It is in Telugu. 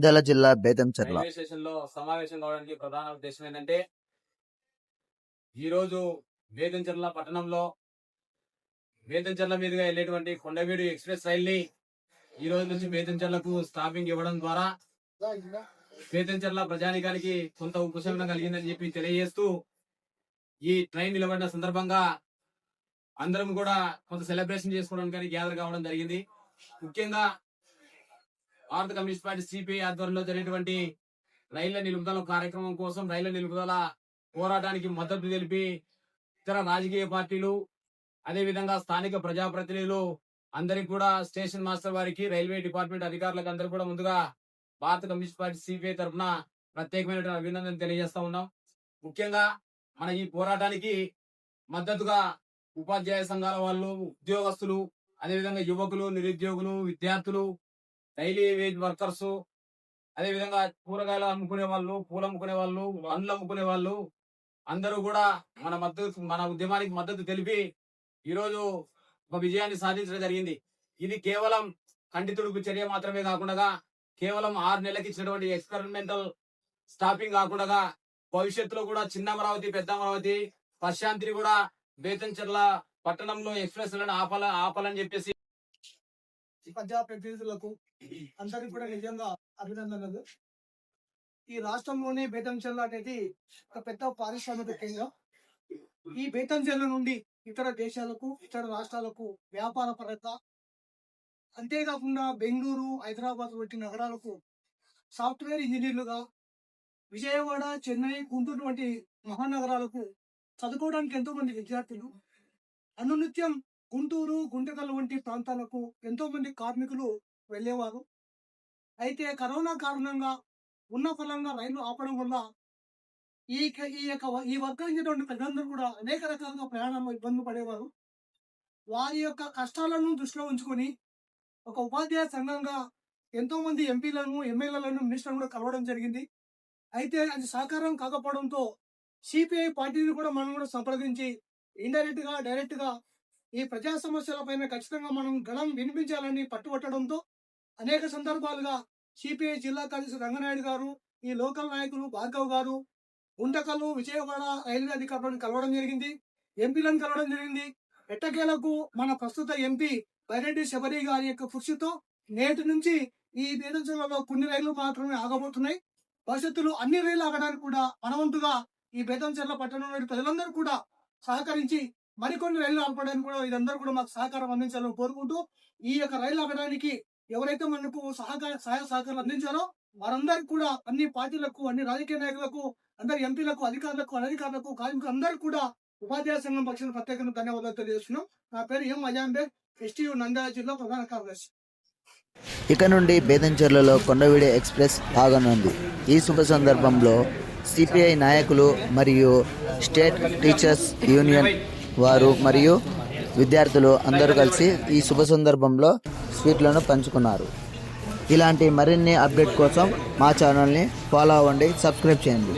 నంద్యాల జిల్లా బేతంచెర్ల రైల్వే స్టేషన్లో సమావేశం కావడానికి ప్రధాన ఉద్దేశం ఏంటంటే ఈ రోజు వేదంచర్ల పట్టణంలో వేదంచర్ల మీదుగా వెళ్ళేటువంటి కొండవీడు ఎక్స్ప్రెస్ రైల్ని ఈ రోజు నుంచి వేదంచర్లకు స్టాపింగ్ ఇవ్వడం ద్వారా వేదంచర్ల ప్రజానికానికి కొంత ఉపశమనం కలిగిందని చెప్పి తెలియజేస్తూ ఈ ట్రైన్ నిలబడిన సందర్భంగా అందరం కూడా కొంత సెలబ్రేషన్ చేసుకోవడానికి గ్యాదర్ కావడం జరిగింది. ముఖ్యంగా భారత కమ్యూనిస్ట్ పార్టీ సిపిఐ ఆధ్వర్యంలో జరిగినటువంటి రైళ్ళ నిలుపుదల కార్యక్రమం కోసం రైళ్ళ నిలుపుదల పోరాటానికి మద్దతు తెలిపి ఇతర రాజకీయ పార్టీలు అదేవిధంగా స్థానిక ప్రజాప్రతినిధులు అందరికి కూడా స్టేషన్ మాస్టర్ వారికి రైల్వే డిపార్ట్మెంట్ అధికారులకు అందరూ కూడా ముందుగా భారత కమ్యూనిస్ట్ పార్టీ సిపిఐ తరఫున ప్రత్యేకమైన అభినందన తెలియజేస్తా ఉన్నాం. ముఖ్యంగా మన ఈ పోరాటానికి మద్దతుగా ఉపాధ్యాయ సంఘాల వాళ్ళు ఉద్యోగస్తులు అదేవిధంగా యువకులు నిరుద్యోగులు విద్యార్థులు డైలీ వేజ్ వర్కర్స్ అదే విధంగా కూరగాయలు అమ్ముకునే వాళ్ళు పూలు అమ్ముకునే వాళ్ళు పండ్లు అమ్ముకునే వాళ్ళు అందరూ కూడా మన మద్దతు మన ఉద్యమానికి మద్దతు తెలిపి ఈ రోజు ఒక విజయాన్ని సాధించడం జరిగింది. ఇది కేవలం కంటి తుడుపు చర్య మాత్రమే కాకుండా కేవలం ఆరు నెలలకి ఇచ్చినటువంటి ఎక్స్పెరిమెంటల్ స్టాపింగ్ కాకుండా భవిష్యత్తులో కూడా చిన్న అమరావతి పెద్ద అమరావతి ప్రశాంతిని కూడా బేతంచెర్ల పట్టణంలో ఎక్స్ప్రెస్ ఆపాల ఆపాలని చెప్పేసి ప్రజాప్రతినిధులకు అందరికి కూడా నిజంగా అభినందనలు. ఈ రాష్ట్రంలోనే బేతంచెల్ల అనేది ఒక పెద్ద పారిశ్రామిక కేంద్రం. ఈ బేతంచెల్ల నుండి ఇతర దేశాలకు ఇతర రాష్ట్రాలకు వ్యాపార పరంగా అంతేకాకుండా బెంగళూరు హైదరాబాద్ వంటి నగరాలకు సాఫ్ట్వేర్ ఇంజనీర్లుగా విజయవాడ చెన్నై గుంటూరు వంటి మహానగరాలకు చదువుకోవడానికి ఎంతో మంది విద్యార్థులు అనునిత్యం గుంటూరు గుంటకల్ వంటి ప్రాంతాలకు ఎంతో మంది కార్మికులు వెళ్ళేవారు. అయితే కరోనా కారణంగా ఉన్న ఫలంగా రైలు ఆపడం వల్ల ఈ ఈ యొక్క ఈ వర్గం ప్రజలందరూ కూడా అనేక రకాలుగా ప్రయాణంలో ఇబ్బందులు పడేవారు. వారి యొక్క కష్టాలను దృష్టిలో ఉంచుకొని ఒక ఉపాధ్యాయ సంఘంగా ఎంతో మంది ఎంపీలను ఎమ్మెల్యేలను మినిస్టర్లను కూడా కలవడం జరిగింది. అయితే అది సహకారం కాకపోవడంతో సిపిఐ పార్టీని కూడా మనం కూడా సంప్రదించి ఇండైరెక్ట్గా డైరెక్ట్గా ఈ ప్రజా సమస్యలపైన ఖచ్చితంగా మనం గళం వినిపించాలని పట్టుబట్టడంతో అనేక సందర్భాలుగా సిపిఐ జిల్లా కార్యదర్శి రంగనాయుడు గారు ఈ లోకల్ నాయకులు భార్గవ్ గారు ఉండకల్లు విజయవాడ రైల్వే అధికారులను కలవడం జరిగింది. ఎంపీలను కలవడం జరిగింది. ఎట్టకేలకు మన ప్రస్తుత ఎంపీ బైరెడ్డి శబరి గారి యొక్క కృషితో నేటి నుంచి ఈ బేదంచెలలో కొన్ని రైళ్ళు మాత్రమే ఆగబోతున్నాయి. భవిష్యత్తులో అన్ని రైళ్ళు ఆగడానికి కూడా మనవంతుగా ఈ బేదంచెర్ల పట్టణంలోని ప్రజలందరూ కూడా సహకరించి మరికొన్ని రైళ్ళు ఆపడానికి కూడా ఇదందరూ కూడా మాకు సహకారం అందించాలని కోరుకుంటూ ఈ యొక్క రైలు ఆపడానికి ఎవరైతే మనకు సహకార సహాయ సహకారాలు అందించారో వారందరికి కూడా అన్ని పార్టీలకు అన్ని రాజకీయ నాయకులకు అందరి ఎంపీలకు అధికారులకు అనధికారులకు కార్మికులు అందరికీ కూడా ఉపాధ్యాయ సంఘం పక్షాన ప్రత్యేకంగా ధన్యవాదాలు తెలియజేస్తున్నాం. నా పేరు ఎం అజాంబే ఎస్టీయు నంద్యాల జిల్లా ప్రధాన కార్యదర్శి. ఇక నుండి బేదంచెర్లలో కొండవీడి ఎక్స్ప్రెస్ ఆగనుంది. ఈ శుభ సందర్భంలో సిపిఐ నాయకులు మరియు స్టేట్ టీచర్స్ యూనియన్ వారు మరియు విద్యార్థులు అందరూ కలిసి ఈ శుభ సందర్భంలో స్వీట్లను పంచుకున్నారు. ఇలాంటి మరిన్ని అప్డేట్ కోసం మా ఛానల్ని ఫాలో అవ్వండి సబ్స్క్రైబ్ చేయండి.